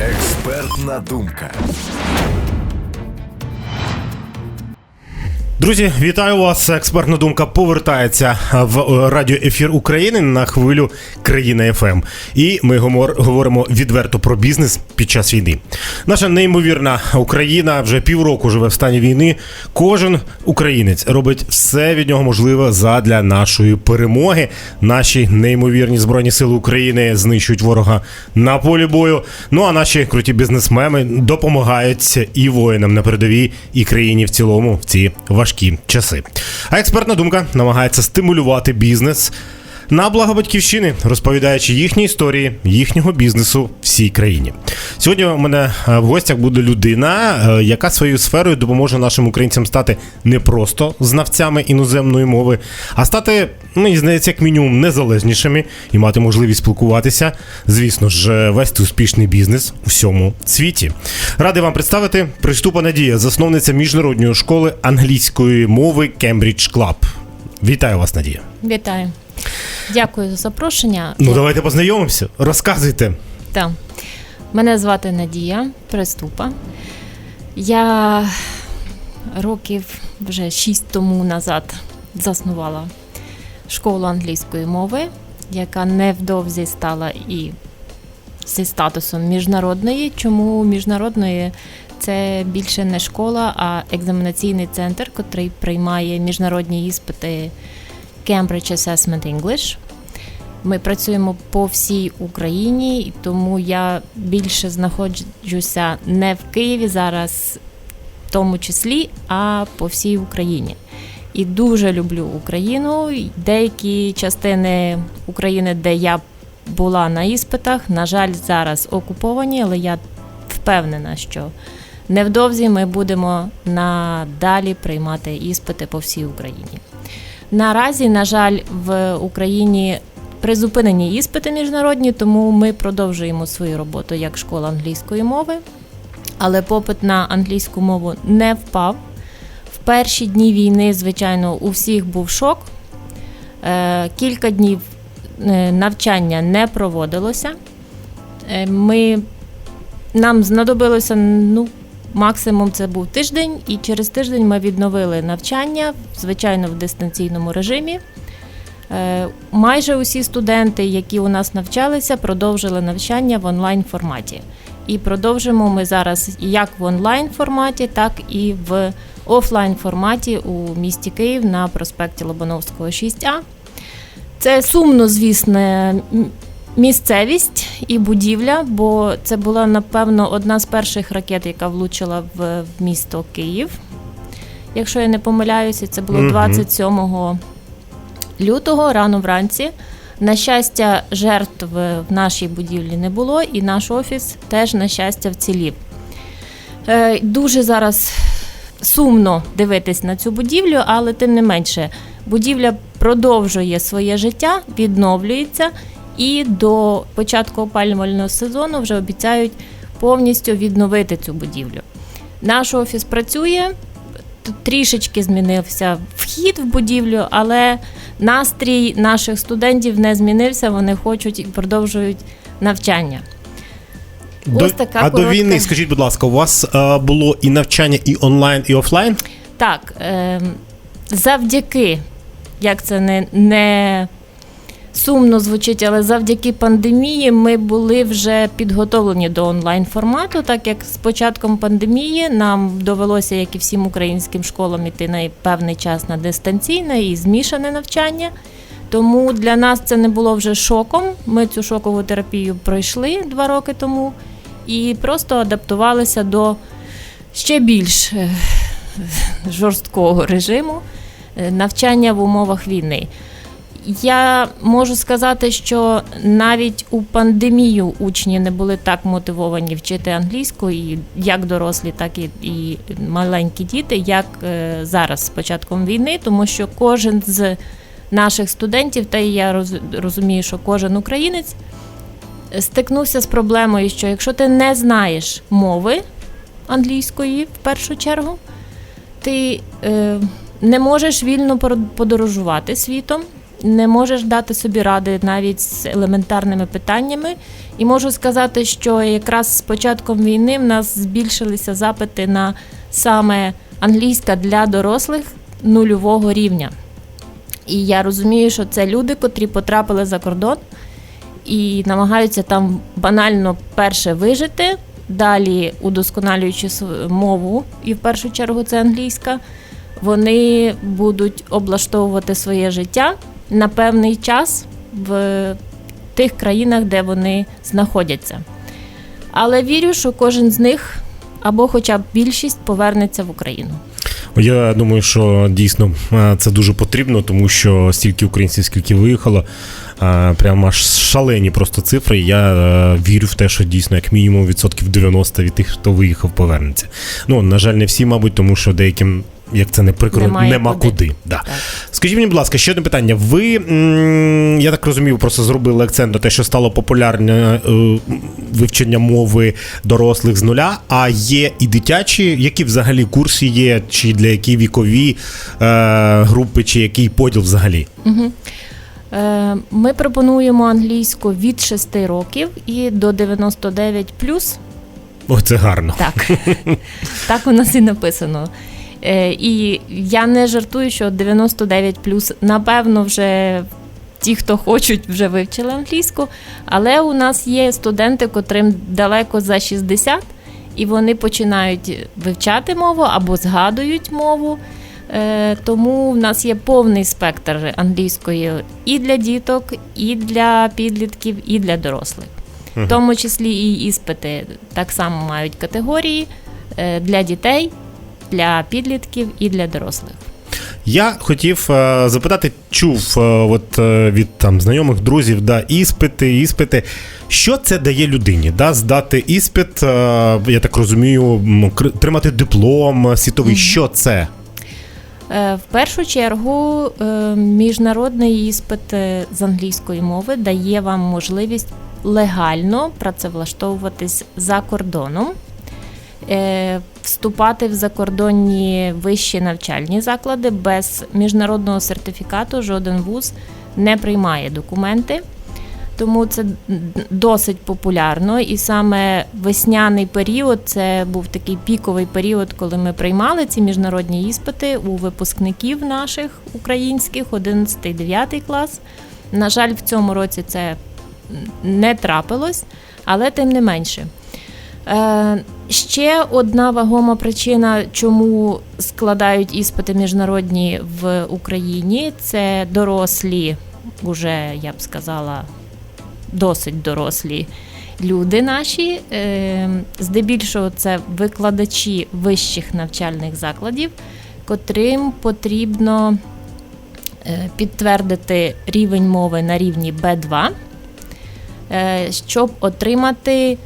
Експертна думка. Друзі, вітаю вас. Експертна думка повертається в е, радіоефір України на хвилю країна ФМ. І ми говоримо відверто про бізнес під час війни. Наша неймовірна Україна вже півроку живе в стані війни. Кожен українець робить все від нього можливе задля нашої перемоги. Наші неймовірні збройні сили України знищують ворога на полі бою. Ну а наші круті бізнесмени допомагають і воїнам на передовій, і країні в цілому в ці важкі часи. А експертна думка намагається стимулювати бізнес. На благо батьківщини, розповідаючи їхні історії їхнього бізнесу всій країні. Сьогодні у мене е, в гостях буде людина, е, яка своєю сферою допоможе нашим українцям стати не просто знавцями іноземної мови, а стати, мені здається, як мінімум незалежнішими і мати можливість спілкуватися. Звісно ж, е, вести успішний бізнес у всьому світі. Радий вам представити Приступа Надія, засновниця міжнародної школи англійської мови Cambridge Club. Вітаю вас, Надія. Вітаю. Дякую за запрошення. Ну, давайте познайомимося. Розказуйте. Так. Мене звати Надія Приступа. Я років вже шість тому назад заснувала школу англійської мови, яка невдовзі стала і зі статусом міжнародної. Чому міжнародної? Це більше не школа, а екзаменаційний центр, який приймає міжнародні іспити Cambridge Assessment English. Ми працюємо по всій Україні, тому я більше знаходжуся не в Києві зараз, в тому числі, а по всій Україні. І дуже люблю Україну. Деякі частини України, де я була на іспитах, на жаль, зараз окуповані, але я впевнена, що невдовзі ми будемо надалі приймати іспити по всій Україні. Наразі, на жаль, в Україні призупинені іспити міжнародні, тому ми продовжуємо свою роботу як школа англійської мови. Але попит на англійську мову не впав. В перші дні війни, звичайно, у всіх був шок. Е, Кілька днів е, навчання не проводилося. Е, Ми, нам знадобилося ну, максимум це був тиждень, і через тиждень ми відновили навчання, звичайно, в дистанційному режимі. Е, Майже усі студенти, які у нас навчалися, продовжили навчання в онлайн форматі. І продовжимо ми зараз як в онлайн форматі, так і в офлайн форматі у місті Київ на проспекті Лобановського 6А. Це сумно, звісно, місцевість і будівля, бо це була, напевно, одна з перших ракет, яка влучила в місто Київ. Якщо я не помиляюся, це було 27 лютого, рано вранці. На щастя, жертв в нашій будівлі не було, і наш офіс теж, на щастя, вцілів. Е, Дуже зараз сумно дивитись на цю будівлю, але тим не менше, будівля продовжує своє життя, відновлюється, і до початку опалювального сезону вже обіцяють повністю відновити цю будівлю. Наш офіс працює, трішечки змінився вхід в будівлю, але настрій наших студентів не змінився. Вони хочуть і продовжують навчання. Ось така а до війни, скажіть, будь ласка, у вас е, було і навчання, і онлайн, і офлайн? Так, е, завдяки, як це не, не сумно звучить, але завдяки пандемії ми були вже підготовлені до онлайн формату, так як з початком пандемії нам довелося, як і всім українським школам, іти на певний час на дистанційне і змішане навчання. Тому для нас це не було вже шоком. Ми цю шокову терапію пройшли два роки тому і просто адаптувалися до ще більш е, жорсткого режиму е, навчання в умовах війни. Я можу сказати, що навіть у пандемію учні не були так мотивовані вчити англійську, і як дорослі, так і, і маленькі діти, як е, зараз з початком війни, тому що кожен з наших студентів, та і я роз- розумію, що кожен українець стикнувся з проблемою, що якщо ти не знаєш мови англійської в першу чергу, ти е, не можеш вільно подорожувати світом, не можеш дати собі ради навіть з елементарними питаннями, І можу сказати, що якраз з початком війни в нас збільшилися запити на саме англійська для дорослих нульового рівня. І я розумію, що це люди, котрі потрапили за кордон і намагаються там банально перше вижити, далі удосконалюючи мову, і в першу чергу це англійська, вони будуть облаштовувати своє життя на певний час в тих країнах, де вони знаходяться. Але вірю, що кожен з них або хоча б більшість повернеться в Україну. Я думаю, що дійсно е, це дуже потрібно, тому що стільки українців, скільки виїхало, е, прямо аж шалені просто цифри. Я е, вірю в те, що дійсно як мінімум відсотків 90 від тих, хто виїхав, повернеться. Ну на жаль, не всі, мабуть, тому що деяким. Як це не прикро, Немає нема куди. куди. Да. Так. Скажіть мені, будь ласка, ще одне питання. Ви, м, я так розумію, просто зробили акцент на те, що стало популярне е, вивчення мови дорослих з нуля. А є і дитячі, які взагалі курси є, чи для які вікові е, групи, чи який поділ взагалі? Е, Ми пропонуємо англійську від 6 років і до 99 плюс. О, це гарно. Так, так у нас і написано. Е, І я не жартую, що 99 напевно, вже ті, хто хочуть, вже вивчили англійську. Але у нас є студенти, котрим далеко за 60, і вони починають вивчати мову або згадують мову. Е, Тому в нас є повний спектр англійської і для діток, і для підлітків, і для дорослих. В тому числі і іспити так само мають категорії е, для дітей, для підлітків і для дорослих. Я хотів е, запитати, чув е, от, е, від там знайомих друзів, да, іспити, іспити. Що це дає людині? Да, здати іспит, е, я так розумію, тримати диплом світовий. Що це? Е, В першу чергу е, міжнародний іспит е, з англійської мови дає вам можливість легально працевлаштовуватись за кордоном, вступати в закордонні вищі навчальні заклади без міжнародного сертифікату. Жоден вуз не приймає документи. Тому це досить популярно, і саме весняний період це був такий піковий період, коли ми приймали ці міжнародні іспити у випускників наших українських, 11-9 клас. На жаль, в цьому році це не трапилось, але тим не менше. Е, ще одна вагома причина, чому складають іспити міжнародні в Україні, це дорослі, уже я б сказала, досить дорослі люди наші. Е, Здебільшого це викладачі вищих навчальних закладів, котрим потрібно е, підтвердити рівень мови на рівні Б2, е, щоб отримати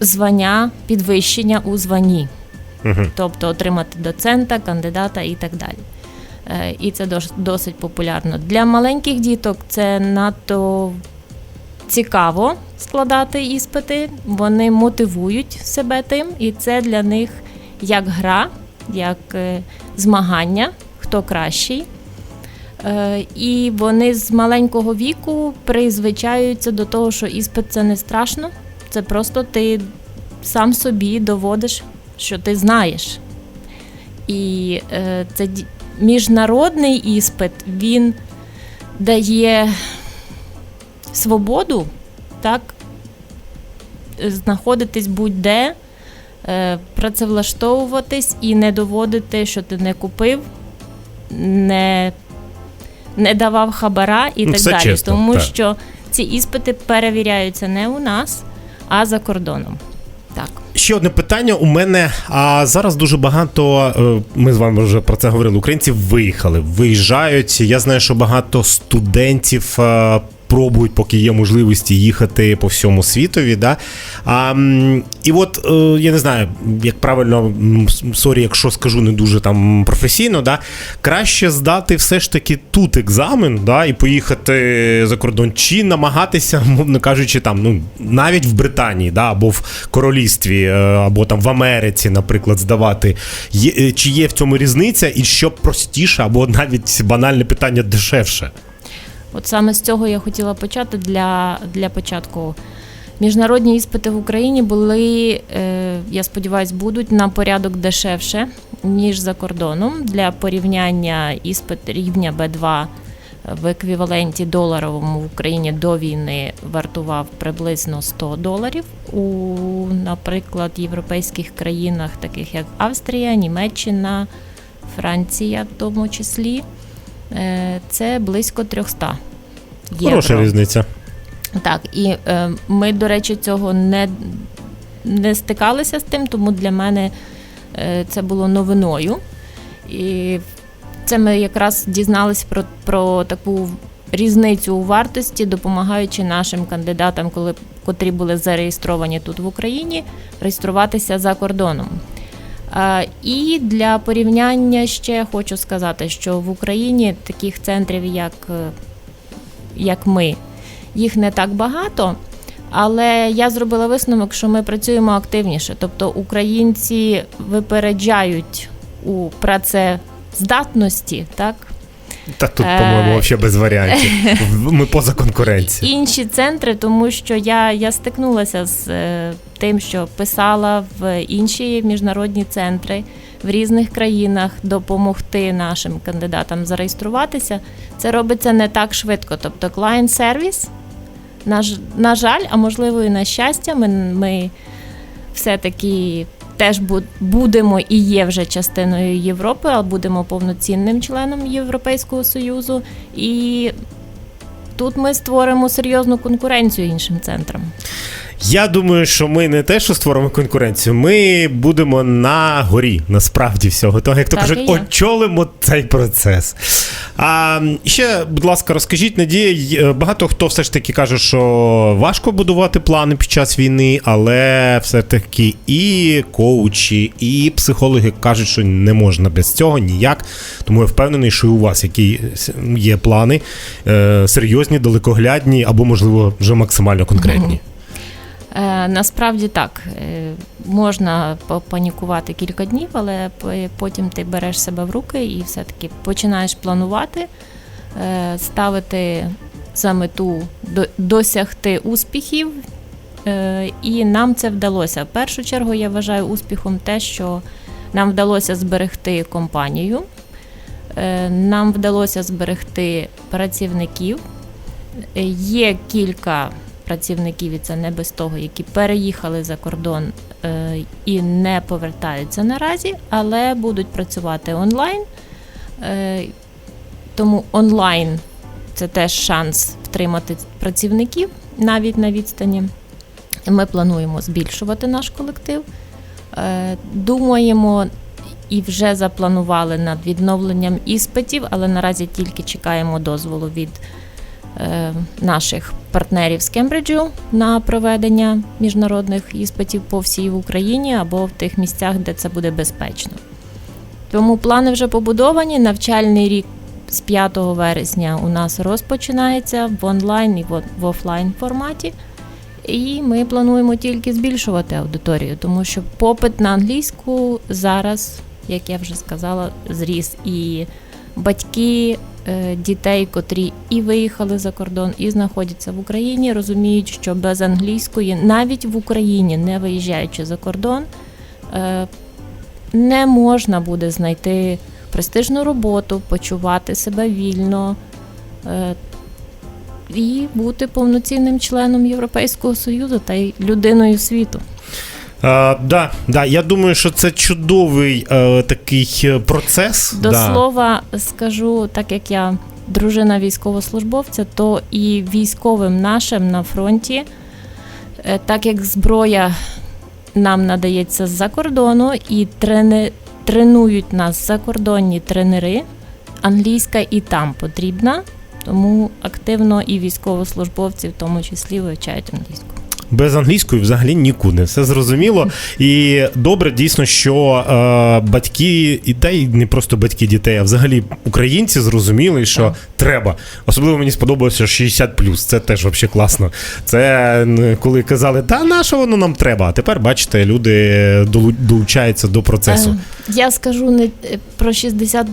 звання підвищення у званні, Угу. тобто отримати доцента, кандидата і так далі. Е, І це досить популярно. Для маленьких діток це надто цікаво складати іспити. Вони мотивують себе тим, і це для них як гра, як е, змагання, хто кращий. Е, І вони з маленького віку призвичаються до того, що іспит це не страшно. Це просто ти сам собі доводиш, що ти знаєш. І е, це міжнародний іспит, він дає свободу, так, знаходитись будь-де, е, працевлаштовуватись і не доводити, що ти не купив, не, не давав хабара і Ну, так далі. чесно, Тому так. що ці іспити перевіряються не у нас, а за кордоном. Так. Ще одне питання у мене. А зараз дуже багато. е, Ми з вами вже про це говорили. Українці виїхали, виїжджають. Я знаю, що багато студентів. Пробують, поки є можливості їхати по всьому світові. Да? А, і от е, я не знаю, як правильно, сорі, якщо скажу не дуже там професійно, да? краще здати все ж таки тут екзамен, да? і поїхати за кордон, чи намагатися, мовно кажучи, там, ну, навіть в Британії, да? або в королівстві, е, або там в Америці, наприклад, здавати. Є, е, чи є в цьому різниця, і що простіше, або навіть банальне питання дешевше? От саме з цього я хотіла почати для, для початку. Міжнародні іспити в Україні були, е, я сподіваюся, будуть на порядок дешевше, ніж за кордоном. Для порівняння іспит рівня Б2 в еквіваленті доларовому в Україні до війни вартував приблизно 100 доларів. У, наприклад, європейських країнах, таких як Австрія, Німеччина, Франція, в тому числі, це близько 300 євро. Хороша різниця. Так, і е, ми, до речі, цього не, не стикалися з тим, тому для мене е, це було новиною. І це ми якраз дізналися про, про таку різницю у вартості, допомагаючи нашим кандидатам, коли, котрі були зареєстровані тут в Україні, реєструватися за кордоном. Е, І для порівняння ще хочу сказати, що в Україні таких центрів, як, е, як ми, їх не так багато. Але я зробила висновок, що ми працюємо активніше. Тобто українці випереджають у працездатності, так? Та тут, Е, по-моєму, взагалі без варіантів. Ми поза конкуренцією. інші центри, тому що я, я стикнулася з е, тим, що писала в інші міжнародні центри в різних країнах допомогти нашим кандидатам зареєструватися. Це робиться не так швидко. Тобто, клієнт сервіс, на, на жаль, а можливо і на щастя, ми, ми все-таки теж бу- будемо і є вже частиною Європи, а будемо повноцінним членом Європейського Союзу. І тут ми створимо серйозну конкуренцію іншим центрам. Я думаю, що ми не те, що створимо конкуренцію, ми будемо на горі, насправді всього. Того, як то Так кажуть, очолимо цей процес. А ще, будь ласка, розкажіть, Надія, е, багато хто все ж таки каже, що важко будувати плани під час війни, але все-таки і коучі, і психологи кажуть, що не можна без цього ніяк. Тому я впевнений, що і у вас які є плани е, серйозні, далекоглядні або, можливо, вже максимально конкретні. Е, насправді так, е, можна попанікувати кілька днів, але потім ти береш себе в руки і все-таки починаєш планувати, е, ставити за мету досягти успіхів. І нам це вдалося. В першу чергу я вважаю успіхом те, що нам вдалося зберегти компанію, нам вдалося зберегти працівників. Є кілька працівників, і це не без того, які переїхали за кордон е, і не повертаються наразі, але будуть працювати онлайн. Е, тому онлайн це теж шанс втримати працівників навіть на відстані. Ми плануємо збільшувати наш колектив. Е, Думаємо і вже запланували над відновленням іспитів, але наразі тільки чекаємо дозволу від наших партнерів з Кембриджу на проведення міжнародних іспитів по всій Україні або в тих місцях, де це буде безпечно. Тому плани вже побудовані. Навчальний рік з 5 вересня у нас розпочинається в онлайн і в офлайн форматі. І ми плануємо тільки збільшувати аудиторію, тому що попит на англійську зараз, як я вже сказала, зріс. І батьки е, дітей, котрі і виїхали за кордон, і знаходяться в Україні, розуміють, що без англійської, навіть в Україні, не виїжджаючи за кордон, е, не можна буде знайти престижну роботу, почувати себе вільно. е, І бути повноцінним членом Європейського Союзу та й людиною світу. А, да, да, я думаю, що це чудовий е, такий е, процес. До да. слова скажу, так як я дружина військовослужбовця, то і військовим нашим на фронті, е, так як зброя нам надається з-за кордону, і трени, тренують нас закордонні тренери, англійська і там потрібна, тому активно і військовослужбовці в тому числі вивчають англійську. Без англійської взагалі нікуди. Все зрозуміло. І добре, дійсно, що е, батьки, і та й не просто батьки дітей, а взагалі українці зрозуміли, що треба. Особливо мені сподобалося 60 Це теж взагалі класно. це коли казали, та на що воно нам треба? А тепер, бачите, люди долу- долучаються до процесу. Е, Я скажу не про 60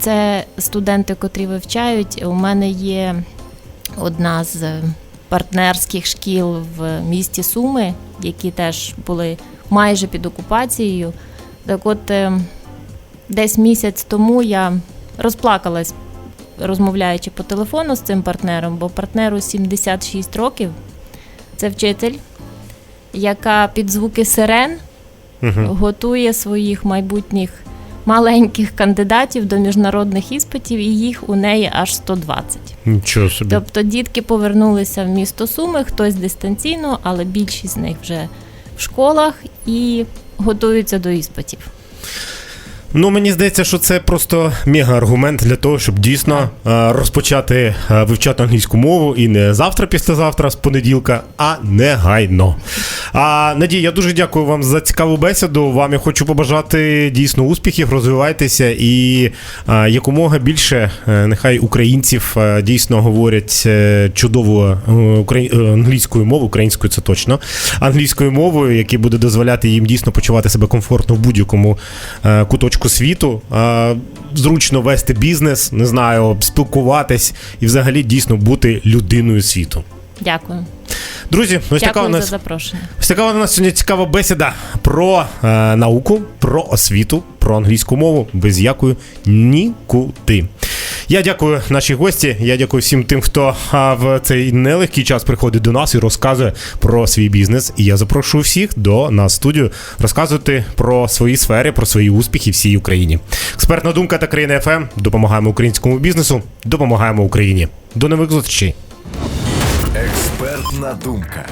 це студенти, котрі вивчають. У мене є одна з партнерських шкіл в місті Суми, які теж були майже під окупацією. Так от е, десь місяць тому я розплакалась, розмовляючи по телефону з цим партнером, бо партнеру 76 років. Це вчитель, яка під звуки сирен Угу. готує своїх майбутніх маленьких кандидатів до міжнародних іспитів, і їх у неї аж 120. Нічого собі. Тобто дітки повернулися в місто Суми, хтось дистанційно, але більшість з них вже в школах і готуються до іспитів. Ну, мені здається, що це просто мега-аргумент для того, щоб дійсно е, розпочати е, вивчати англійську мову і не завтра, післязавтра, з понеділка, а негайно. А Надія, я дуже дякую вам за цікаву бесіду. Вам я хочу побажати дійсно успіхів, розвивайтеся і е, якомога більше нехай українців дійсно говорять чудово англійською мовою, українською це точно, англійською мовою, які буде дозволяти їм дійсно почувати себе комфортно в будь-якому е, куточку світу, е, зручно вести бізнес, не знаю, спілкуватись і взагалі дійсно бути людиною світу. Дякую. Друзі, ось така у Дякую за нас запрошення. Ось така у нас сьогодні цікава бесіда про е, науку, про освіту, про англійську мову, без якої нікуди. Я дякую нашій гості. Я дякую всім тим, хто в цей нелегкий час приходить до нас і розказує про свій бізнес. І я запрошую всіх до нас в студію розказувати про свої сфери, про свої успіхи всій Україні. Експертна думка та країна ФМ. Допомагаємо українському бізнесу, допомагаємо Україні. До нових зустрічей. Експертна думка.